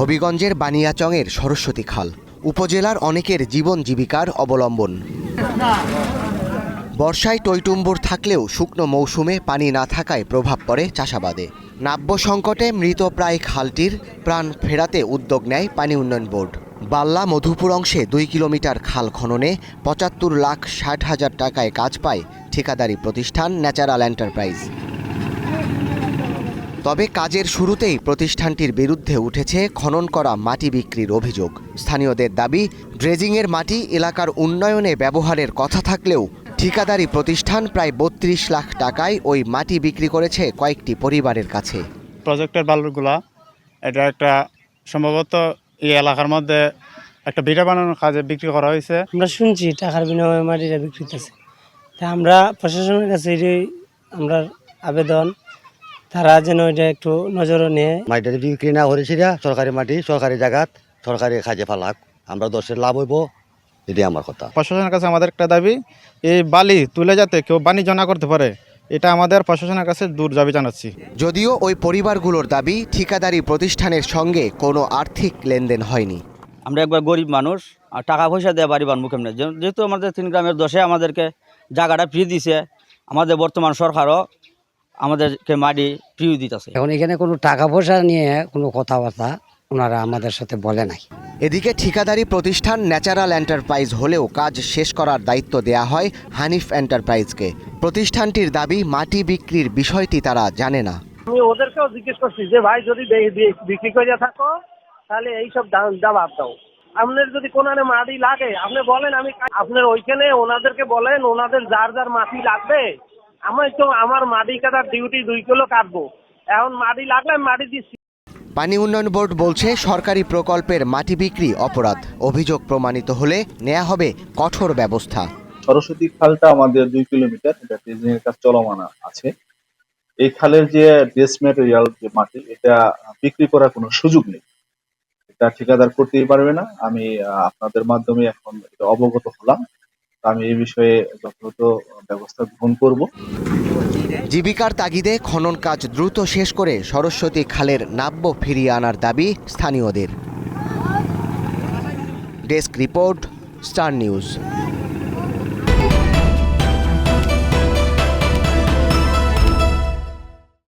হবিগঞ্জের বানিয়াচংয়ের সরস্বতী খাল, উপজেলার অনেকের জীবন জীবিকার অবলম্বন। বর্ষায় টইটুম্বুর থাকলেও শুকনো মৌসুমে পানি না থাকায় প্রভাব পড়ে চাষাবাদে। নাব্য সংকটে মৃতপ্রায় খালটির প্রাণ ফেরাতে উদ্যোগ নেয় পানি উন্নয়ন বোর্ড। বাল্লা মধুপুর অংশে দুই কিলোমিটার খাল খননে পঁচাত্তর লাখ ষাট হাজার টাকায় কাজ পায় ঠিকাদারি প্রতিষ্ঠান ন্যাচারাল এন্টারপ্রাইজ। তবে কাজের শুরুতেই প্রতিষ্ঠানটির বিরুদ্ধে উঠেছে খনন করা মাটি বিক্রির অভিযোগ। স্থানীয়দের দাবি ড্রেজিংয়ের মাটি এলাকার উন্নয়নে ব্যবহারের কথা থাকলেও ঠিকাদারি প্রতিষ্ঠান প্রায় বত্রিশ লাখ টাকায় ওই মাটি বিক্রি করেছে কয়েকটি পরিবারের কাছে। প্রজেক্টের বালুরগুলা এটা একটা সম্ভবত এই এলাকার মধ্যে একটা ভিড়া বানানোর কাজে বিক্রি করা হয়েছে। আমরা শুনছি টাকার বিনিময়ে মাটিটা বিক্রি হইতেছে। তা আমরা প্রশাসনের কাছে আমরা আবেদন তারা যেন এটা একটু নজরে নিয়ে। মাটিটা বিক্রি না করেছি সরকারি মাটি সরকারি জায়গাত সরকারি খাজে ফালাক আমরা দশের লাভ হইব এটাই আমার কথা। প্রশাসনের কাছে আমাদের একটা দাবি এই বালি তুলে যাতে কেউ বাণিজ্য না করতে পারে এটা আমাদের প্রশাসনের কাছে দূর দাবি জানাচ্ছি। যদিও ওই পরিবারগুলোর দাবি ঠিকাদারি প্রতিষ্ঠানের সঙ্গে কোনো আর্থিক লেনদেন হয়নি। আমরা একবার গরিব মানুষ আর টাকা পয়সা দেওয়া বাড়ি বানবো কেমনে? যেহেতু আমাদের তিন গ্রামের দশে আমাদেরকে জায়গাটা ফ্রি দিছে আমাদের বর্তমান সরকারও আমাদেরকে মাটি ফ্রি দিতেছে। এখন এখানে কোনো টাকা পয়সা নিয়ে কোনো কথাবার্তা ওনারা আমাদের সাথে বলে নাই। এদিকে ঠিকাদারি প্রতিষ্ঠান ন্যাচারাল এন্টারপ্রাইজ হলেও কাজ শেষ করার দায়িত্ব দেয়া হয় হানিফ এন্টারপ্রাইজকে। প্রতিষ্ঠানটির দাবি মাটি বিক্রির বিষয়টি তারা জানে না। আমি ওদেরকেও জিজ্ঞেস করছি যে ভাই যদি বিক্রি করে থাকো তাহলে এইসব জবাব দাও। আপনার যদি কোনো মাটি লাগে আপনি বলেন আমি আপনার ওইখানে ওনাদেরকে বলেন ওনাদের যার যার মাটি লাগবে আমি তো আমার মাটি কাটার ডিউটি দুই কিলো কাটবো। এখন মাটি লাগলে মাটি দিচ্ছি। পানি উন্নয়ন বোর্ড বলছে সরকারি প্রকল্পের মাটি বিক্রি অপরাধ। অভিযোগ প্রমাণিত হলে নেওয়া হবে কঠোর ব্যবস্থা। সরস্বতী খালটা আমাদের দুই কিলোমিটার এটা এর কাজ চলমান আছে। এই খালের যে বেস ম্যাটেরিয়াল যে মাটি এটা বিক্রি করার কোনো সুযোগ নেই। এটা ঠিকাদার করতেই পারবে না। আমি আপনাদের মাধ্যমে এখন এটা অবগত হলাম। আমি এই বিষয়ে যথাযথ ব্যবস্থা গ্রহণ করব। জীবিকার তাগিদে খনন কাজ দ্রুত শেষ করে সরস্বতী খালের নাব্য ফিরিয়ে আনার দাবি স্থানীয়দের। Desk report, star news.